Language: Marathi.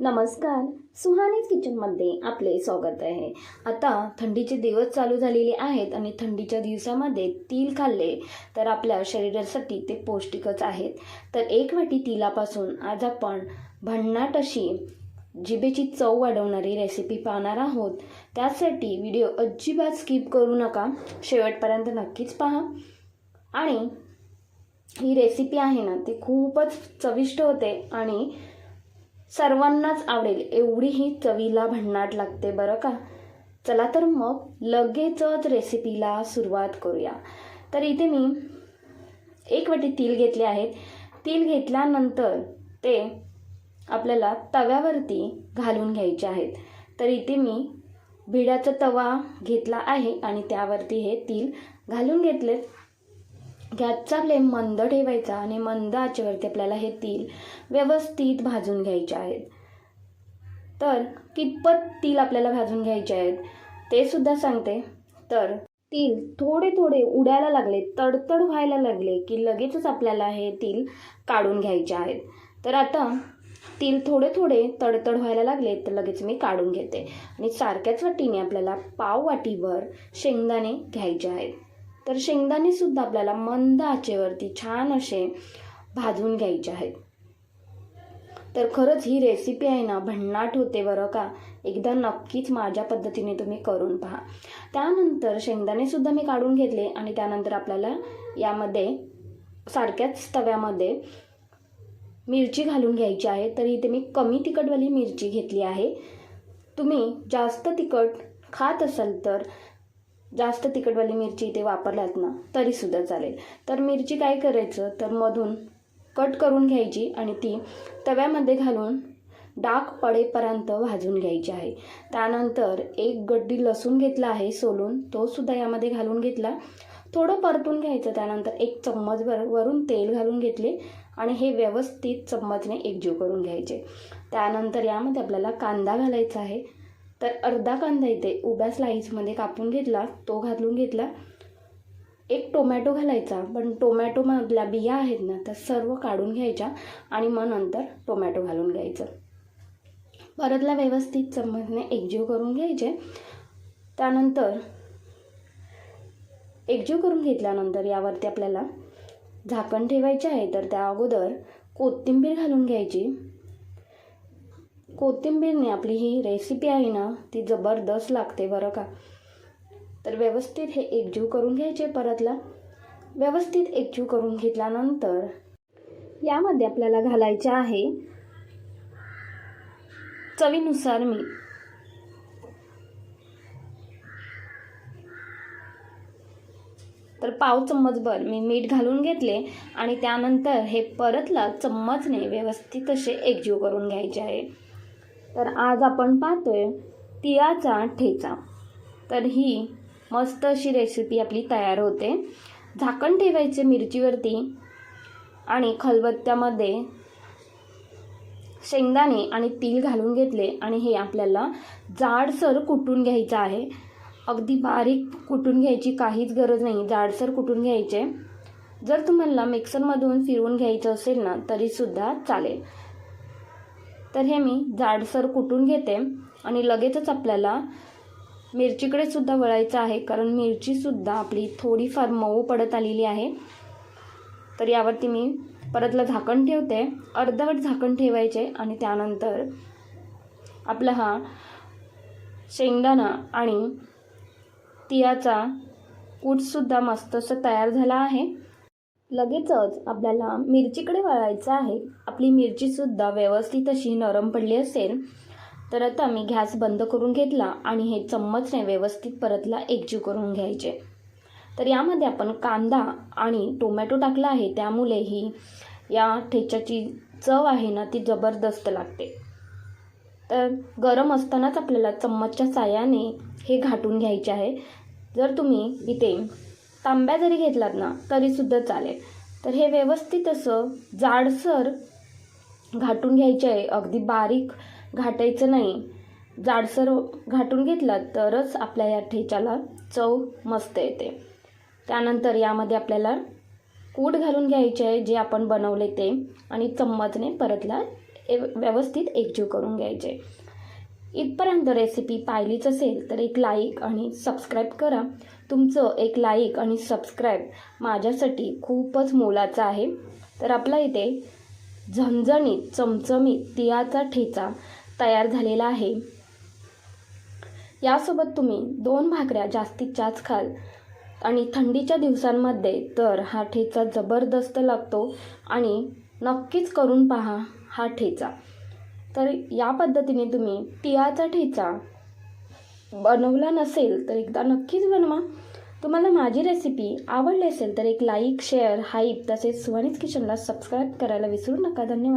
नमस्कार सुहानीज किचनमध्ये आपले स्वागत आहे. आता थंडीचे दिवस चालू झालेले आहेत आणि थंडीच्या दिवसामध्ये तिल खाल्ले तर आपल्या शरीरासाठी ते पौष्टिकच आहेत. तर एक वाटी तिलापासून आज आपण भन्नाट अशी जिभेची चव वाढवणारी रेसिपी पाहणार आहोत. त्यासाठी व्हिडिओ अजिबात स्किप करू नका. शेवटपर्यंत नक्कीच पहा. आणि ही रेसिपी आहे ना ती खूपच चविष्ट होते आणि सर्वांनाच आवडेल. एवढी ही चवीला भन्नाट लागते बरं का? चला तर मग लगेचच रेसिपीला सुरुवात करूया. तर इथे मी एक वाटी तीळ घेतले आहेत. तील घेतल्यानंतर ते आपल्याला तव्यावरती घालून घ्यायचे आहेत. तर इथे मी भिड्याचा तवा घेतला आहे आणि त्यावरती हे तील घालून घेतलेत. गॅसचा फ्लेम मंद ठेवायचा आणि मंद आचेवरती आपल्याला हे तील व्यवस्थित भाजून घ्यायचे आहेत. तर कितपत तील आपल्याला भाजून घ्यायचे आहेत ते सुद्धा सांगते. तर तील थोडे थोडे उडायला लागले तडतड व्हायला लागले की लगेचच आपल्याला हे तील काढून घ्यायचे आहेत. तर आता तील थोडे थोडे तडतड व्हायला लागले तर लगेच मी काढून घेते आणि सारख्याच वाटीने आपल्याला पाव वाटीभर शेंगदाणे घ्यायचे आहेत. तर शेंगदाणेसुद्धा आपल्याला मंद आचेवरती छान असे भाजून घ्यायचे आहेत. तर खरंच ही रेसिपी आहे ना भन्नाट होते बरं का? एकदा नक्कीच माझ्या पद्धतीने तुम्ही करून पहा. त्यानंतर शेंगदाणेसुद्धा मी काढून घेतले आणि त्यानंतर आपल्याला यामध्ये सारख्याच तव्यामध्ये मिरची घालून घ्यायची आहे. तर इथे मी कमी तिखटवाली मिरची घेतली आहे. तुम्ही जास्त तिखट खात असाल तर जास्त तिखटवाली मिरची इथे वापरल्यात ना तरीसुद्धा चालेल. तर मिरची काय करायचं? तर मधून कट करून घ्यायची आणि ती तव्यामध्ये घालून डाग पडेपर्यंत भाजून घ्यायची आहे. त्यानंतर एक गड्डी लसूण घेतला आहे सोलून तो सुद्धा यामध्ये घालून घेतला. थोडं परतून घ्यायचं त्यानंतर एक चम्मचभर वरून तेल घालून घेतले आणि हे व्यवस्थित चम्मचने एकजीव करून घ्यायचे. त्यानंतर यामध्ये आपल्याला कांदा घालायचा आहे. तर अर्धा कांदा इथे उभ्या स्लाईसमध्ये कापून घेतला तो घालून घेतला. एक टोमॅटो घालायचा पण टोमॅटोमधल्या बिया आहेत ना त्या सर्व काढून घ्यायच्या आणि मग नंतर टोमॅटो घालून घ्यायचं. परतला व्यवस्थित चम्मचने एकजीव करून घ्यायचे. त्यानंतर एकजीव करून घेतल्यानंतर यावरती आपल्याला झाकण ठेवायचे आहे तर त्या अगोदर कोथिंबीर घालून घ्यायची. कोथिंबीरने आपली ही रेसिपी आहे ना ती जबरदस्त लागते बरं का. तर व्यवस्थित हे एकजीव करून घ्यायचे परतला. व्यवस्थित एकजीव करून घेतल्यानंतर यामध्ये आपल्याला घालायचे आहे चवीनुसार मी तर पाव चम्मचभर मी मीठ घालून घेतले आणि त्यानंतर हे परतला चम्मचने व्यवस्थित असे एकजीव करून घ्यायचे आहे. तर आज आपण पाहतोय तिळाचा ठेचा. तर ही मस्त अशी रेसिपी आपली तयार होते. झाकण ठेवायचे मिरचीवरती आणि खलबत्त्यामध्ये शेंगदाणे आणि तीळ घालून घेतले आणि हे आपल्याला जाडसर कुटून घ्यायचं आहे. अगदी बारीक कुटून घ्यायची काहीच गरज नाही जाडसर कुटून घ्यायचे. जर तुम्हाला मिक्सरमधून फिरवून घ्यायचं असेल ना तरीसुद्धा चालेल. तर हे मी जाडसर कुटून घेते आणि लगेचच आपल्याला मिरचीकडे सुद्धा वळायचं आहे कारण मिरचीसुद्धा आपली थोडीफार मऊ पडत आलेली आहे. तर यावरती मी परतलं झाकण ठेवते. अर्धवट झाकण ठेवायचे आणि त्यानंतर आपला हा शेंगदाणा आणि तिळाचा कूटसुद्धा मस्त असं तयार झाला आहे. लगेचच आपल्याला मिरचीकडे वळायचं आहे. आपली मिरचीसुद्धा व्यवस्थित अशी नरम पडली असेल तर आता मी गॅस बंद करून घेतला आणि हे चम्मचने व्यवस्थित परतला एकजीव करून घ्यायचे. तर यामध्ये आपण कांदा आणि टोमॅटो टाकला आहे त्यामुळे ही या ठेच्याची चव आहे ना ती जबरदस्त लागते. तर गरम असतानाच आपल्याला चम्मचच्या साह्याने हे घाटून घ्यायचे आहे. जर तुम्ही इथे तांब्या जरी घेतलात ना तरीसुद्धा चालेल. तर हे व्यवस्थित असं जाडसर घाटून घ्यायचे आहे. अगदी बारीक घाटायचं नाही. जाडसर घाटून घेतलात तरच आपल्या या ठेच्याला चव मस्त येते. त्यानंतर यामध्ये आपल्याला कूट घालून घ्यायचे आहे जे आपण बनवले ते. आणि चम्मचने परतला व्यवस्थित एकजीव करून घ्यायचे इथपर्यंत रेसिपी पाहिलीच असेल तर एक लाईक आणि सबस्क्राईब करा. तुमचं एक लाईक आणि सबस्क्राईब माझ्यासाठी खूपच मोलाचं आहे. तर आपला इथे झणझणीत चमचमीत तिळाचा ठेचा तयार झालेला आहे. यासोबत तुम्ही दोन भाकऱ्या जास्तीत जास्त खाल आणि थंडीच्या दिवसांमध्ये तर हा ठेचा जबरदस्त लागतो आणि नक्कीच करून पहा हा ठेचा. तर या पद्धतीने तुम्ही तिळाचा ठेचा बनवला नसेल तर एकदा नक्कीच बनवा. तुम्हाला माझी रेसिपी आवडली असेल तर एक लाईक शेअर हाईप तसेच सुहानीच किचनला सबस्क्राईब करायला विसरू नका. धन्यवाद.